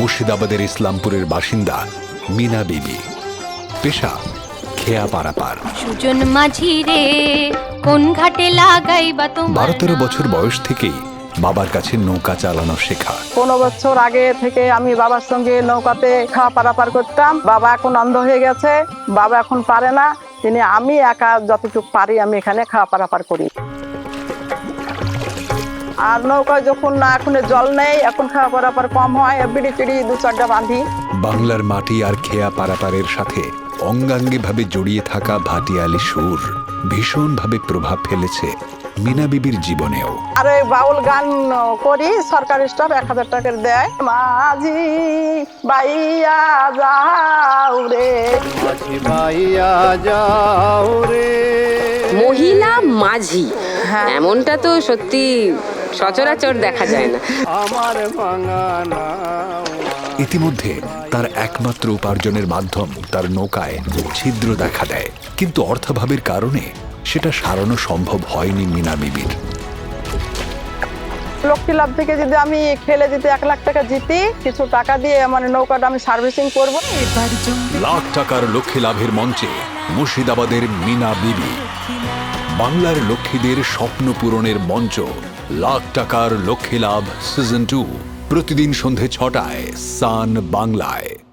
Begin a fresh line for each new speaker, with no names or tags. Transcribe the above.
মুর্শিদাবাদের ইসলামপুরের বাসিন্দা মিনা বিবি। পেশা খেয়া পারাপার।
সুজন মাঝি রে কোন ঘাটে লাগাইবা তোমার
বারো তেরো বছর বয়স থেকেই বাবার কাছে নৌকা চালানো শেখা।
পনেরো বছর আগে থেকে আমি বাবার সঙ্গে নৌকাতে খাওয়া পারাপার করতাম। বাবা এখন অন্ধ হয়ে গেছে বাবা এখন পারে না। তিনি আমি একা যতটুকু পারি আমি এখানে খাওয়া পারাপার করি। আর নৌকায় যখন না এখন জল নেই এখন খাওয়া পারাপার কম হয় বিড়ি টিড়ি দু চারটা বাঁধি।
বাংলার মাটি আর খেয়া পারাপারের সাথে অঙ্গাঙ্গিভাবে জড়িয়ে থাকা ভাটিয়ালি সুর ভীষণভাবে প্রভাব ফেলেছে মিনা বিবির জীবনেও।
আর এই বাউল গান করি সরকারি স্টাফ এক হাজার টাকা দেয়। মাঝি বাইয়া যাও রে।
মাঝি বাইয়া যাও রে।
মহিলা মাঝি
হ্যাঁ।
এমনটা তো সত্যি সচরাচর দেখা যায় না।
আমার
ইতিমধ্যে তার একমাত্র উপার্জনের মাধ্যম তার নৌকায় ছিদ্র দেখা দেয়। কিন্তু অর্থাভাবের কারণে সেটা সারানো সম্ভব হয়নি মিনা বিবির।
লক্ষ্মী লাভ থেকে যদি আমি খেলে যদি এক লাখ টাকা জিতি কিছু টাকা দিয়ে মানে নৌকাটা আমি সার্ভিসিং করব।
লাখ টাকার লক্ষ্মী লাভের মঞ্চে মুর্শিদাবাদের মিনা বিবি। বাংলার লক্ষ্মীদের স্বপ্ন পূরণের মঞ্চ লাখ টাকার লক্ষ্যে লাভ সিজন টু প্রতিদিন সন্ধে ছটায় সান বাংলায়।